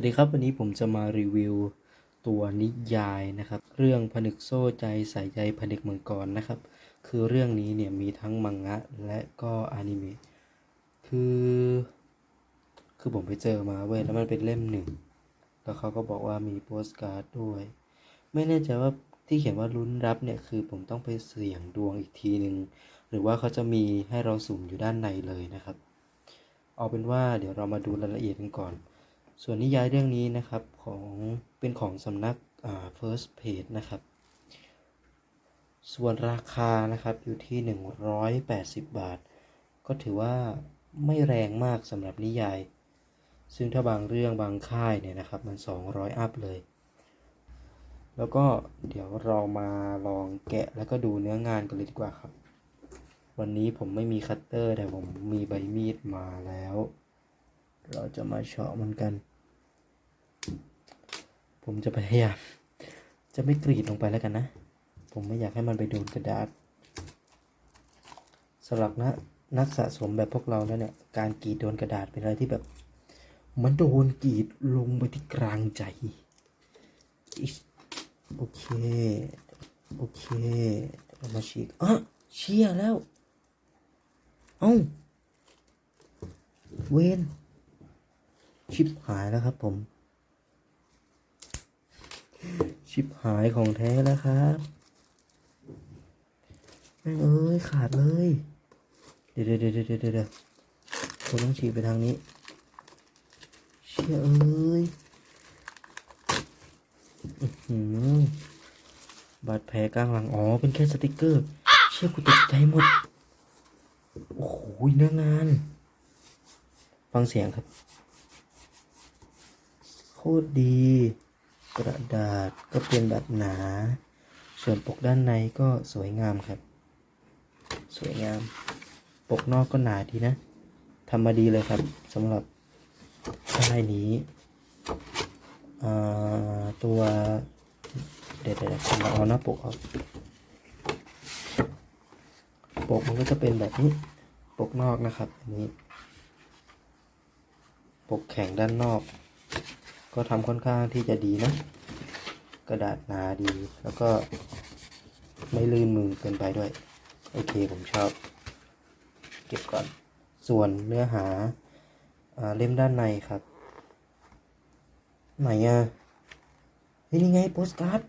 วัสดีครับวันนี้ผมจะมารีวิวตัวนิยายนะครับ เรื่องผนึกโซ่ใจสายใยผนึกมังกรนะครับ คือเรื่องนี้เนี่ยมีทั้งมังงะและก็อนิเมะคือ คือผมไปเจอมาเว้ยแล้วมันเป็นเล่มหนึ่ง แล้วเขาก็บอกว่ามีโปสการ์ดด้วย ไม่แน่ใจว่าที่เขียนว่าลุ้นรับเนี่ยคือผมต้องไปเสี่ยงดวงอีกทีหนึ่งหรือว่าเขาจะมีให้เราสุ่มอยู่ด้านในเลยนะครับ เอาเป็นว่าเดี๋ยวเรามาดูรายละเอียดกันก่อน ส่วนนิยายเรื่องนี้นะครับของเป็นของสำนักอ่า First Page นะครับ ส่วนราคานะครับอยู่ที่ 180 บาท ก็ถือว่าไม่แรงมากสำหรับนิยาย ซึ่งถ้าบางเรื่องบางค่ายเนี่ยนะครับมัน 200 อัพเลย แล้วก็เดี๋ยวเรามาลองแกะแล้วก็ดูเนื้องานกันเลยดีกว่าครับ วันนี้ผมไม่มีคัตเตอร์แต่ผมมีใบมีดมาแล้ว เราจะมาเฉาะมันกัน ผมจะพยายามจะไม่กรีดลงไปแล้วกันนะ ผมไม่อยากให้มันไปโดนกระดาษสำหรับนะนักสะสมแบบพวกเราแล้วเนี่ย การกรีดโดนกระดาษเป็นอะไรที่แบบเหมันโดนกรีดลงไปที่กลางใจโอเค โอเคเรามาฉีกอะเชี่ยแล้ว เอ้า เวนชิปหายแล้วครับผม ชิปหายของแท้แล้วครับแม่งเอ้ยขาดเลย เดี๋ยวเดี๋ยวเดี๋ยวเดี๋ยวเดี๋ยวผมต้องฉีกไปทางนี้ เชี่ยเอ้ยบาดแผลกลางหลัง อ๋อ เป็นแค่สติกเกอร์ เชี่ยกูตกใจหมด โอ้โหเนื้องาน ฟังเสียงครับ โคตรดี กระดาษก็เป็นแบบหนา ส่วนปกด้านในก็สวยงามครับ สวยงาม ปกนอกก็หนาดีนะทำมาดีเลยครับสำหรับค่ายนี้ตัวเดี๋ยวเดี๋ยวผมเอาหน้าปกเอาปกมันก็จะเป็นแบบนี้ ปกนอกนะครับ อันนี้ ปกแข็งด้านนอก ก็ทำค่อนข้างที่จะดีนะ กระดาษหนาดีแล้วก็ไม่ลื่นมือเกินไปด้วย โอเคผมชอบ เก็บก่อน ส่วนเนื้อหาอเล่มด้านในครับ ไหนอะเฮ้ยนี่ไงโปสการ์ด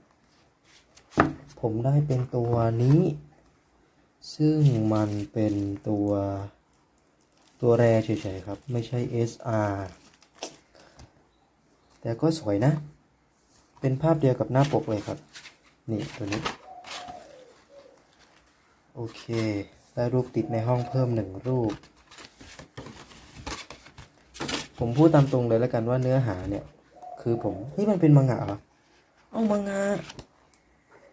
ผมได้เป็นตัวนี้ ซึ่งมันเป็นตัวตัวแรเฉยๆครับ ไม่ใช่ SR แต่ก็สวยนะ เป็นภาพเดียวกับหน้าปกเลยครับ นี่ตัวนี้ โอเค ได้รูปติดในห้องเพิ่มหนึ่งรูป ผมพูดตามตรงเลยแล้วกันว่าเนื้อหาเนี่ย คือผมเฮ้ยมันเป็นมังงะเหรอเอามังงะ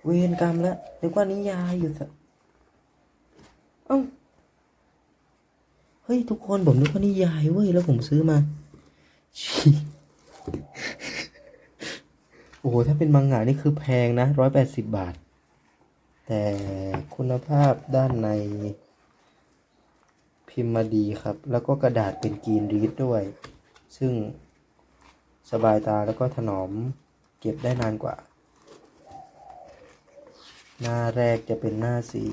เวรกรรมแล้วนึกว่านิยายอยู่สะเอ้าเฮ้ย ทุกคนผมนึกว่านิยายเว้ย แล้วผมซื้อมาชิ โอ้โห ถ้าเป็นมังงะนี่คือแพงนะร้อยแปดสิบบาท แต่คุณภาพด้านในพิมพ์มาดีครับ แล้วก็กระดาษเป็นกรีนรีดด้วย ซึ่งสบายตาแล้วก็ถนอมเก็บได้นานกว่า หน้าแรกจะเป็นหน้าสี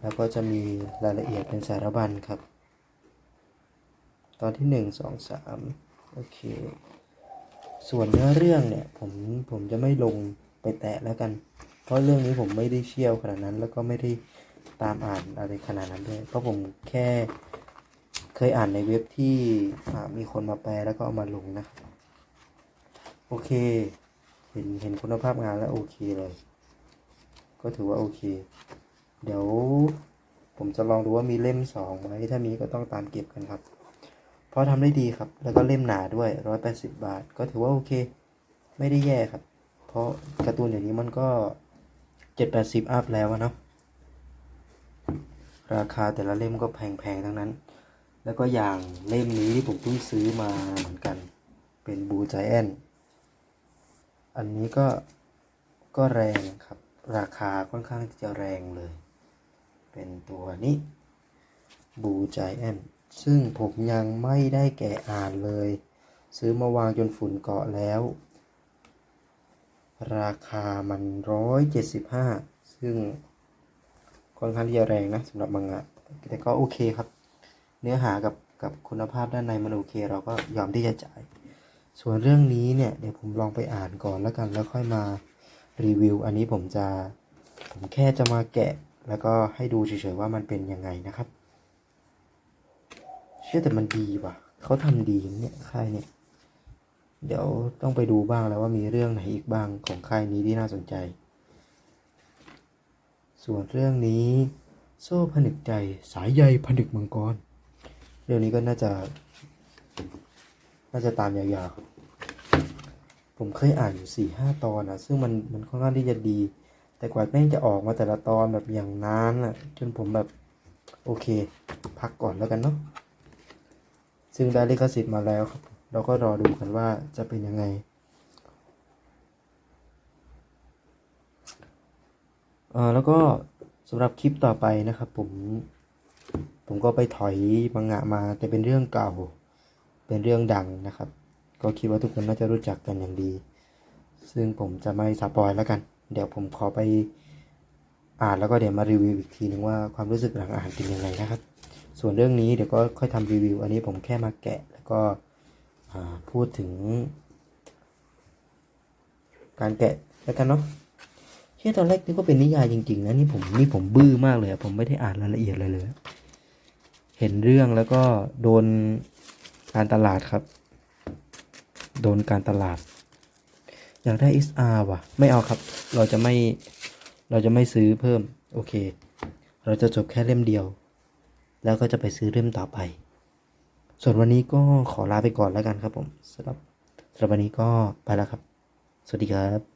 แล้วก็จะมีรายละเอียดเป็นสารบัญครับ ตอนที่หนึ่งสองสาม โอเค ส่วนเนื้อเรื่องเนี่ยผมผมจะไม่ลงไปแตะแล้วกัน เพราะเรื่องนี้ผมไม่ได้เชี่ยวขนาดนั้น แล้วก็ไม่ได้ตามอ่านอะไรขนาดนั้นด้วย เพราะผมแค่เคยอ่านในเว็บที่มีคนมาแปลแล้วก็เอามาลงนะ โอเค เห็นเห็นคุณภาพงานแล้วโอเคเลย ก็ถือว่าโอเค เดี๋ยวผมจะลองดูว่ามีเล่มสองไหมถ้ามีก็ต้องตามเก็บกันครับ ราะทำได้ดีครับ แล้วก็เล่มหนาด้วยร้อยแปดสิบบาท ก็ถือว่าโอเค ไม่ได้แย่ครับ เพราะการ์ตูนอย่างนี้มันก็เจ็ดแปดสิบอัพแล้วเนาะ ราคาแต่ละเล่มก็แพงๆ ทั้งนั้น แล้วก็อย่างเล่มนี้ที่ผมเพิ่งซื้อมาเหมือนกัน เป็นบูจ i แอนอันนี้ก็ก็แรงครับ ราคาค่อนข้างจะแรงเลย เป็นตัวนี้บูจ i แอน ซึ่งผมยังไม่ได้แกะอ่านเลย ซื้อมาวางจนฝุ่นเกาะแล้ว ราคามันร้อยเจ็ดสิบห้าซึ่งค่อนข้างที่จะแรงนะสำหรับมังงะแต่ก็โอเคครับ เนื้อหากับกับคุณภาพด้านในมันโอเค เราก็ยอมที่จะจ่าย ส่วนเรื่องนี้เนี่ยเดี๋ยวผมลองไปอ่านก่อนแล้วกัน แล้วค่อยมารีวิว อันนี้ผมจะผมแค่จะมาแกะ แล้วก็ให้ดูเฉยๆว่ามันเป็นยังไงนะครับ ชื่อแต่มันดีว่ะ เขาทำดีเนี่ยค่ายเนี่ยเดี๋ยวต้องไปดูบ้างแล้วว่ามีเรื่องไหนอีกบ้างของค่ายนี้ที่น่าสนใจ ส่วนเรื่องนี้ โซ่ผนึกใจสายใยผนึกมังกร เรื่องนี้ก็น่าจะ น่าจะตามยาวๆ ผมเคยอ่านอยู่สี่ห้าตอนนะซึ่งมันมันค่อนข้างที่จะดี แต่กว่าแม่งจะออกมาแต่ละตอนแบบอย่างนานอะ จนผมแบบ โอเค พักก่อนแล้วกันเนาะ ซึ่งได้ลิขสิทธิ์มาแล้วครับ เราก็รอดูกันว่าจะเป็นยังไง เอ่าแล้วก็สำหรับคลิปต่อไปนะครับ ผม ผมก็ไปถอยมังงะมา แต่เป็นเรื่องเก่า เป็นเรื่องดังนะครับ ก็คิดว่าทุกคนน่าจะรู้จักกันอย่างดี ซึ่งผมจะไม่สปอยแล้วกัน เดี๋ยวผมขอไปอ่านแล้วก็เดี๋ยวมารีวิวอีกทีนึงว่าความรู้สึกหลังอ่านเป็นยังไงนะครับ ส่วนเรื่องนี้เดี๋ยวก็ค่อยทำรีวิว อันนี้ผมแค่มาแกะแล้วก็พูดถึง การแกะแล้วกันเนาะเชื่อตอนแรกนึกว่าเป็นนิยายจริงๆนะนี่ผมนี่ผมบื้อมากเลยผมไม่ได้อ่านรายละเอียดเลยเลย เห็นเรื่องแล้วก็โดนการตลาดครับ โดนการตลาด อยากได้ SR ว่ะ ไม่เอาครับ เราจะไม่เราจะไม่ซื้อเพิ่ม โอเค เราจะจบแค่เล่มเดียว แล้วก็จะไปซื้อเล่มต่อไป ส่วนวันนี้ก็ขอลาไปก่อนแล้วกันครับผมสำหรับสำหรับวันนี้ก็ไปแล้วครับ สวัสดีครับ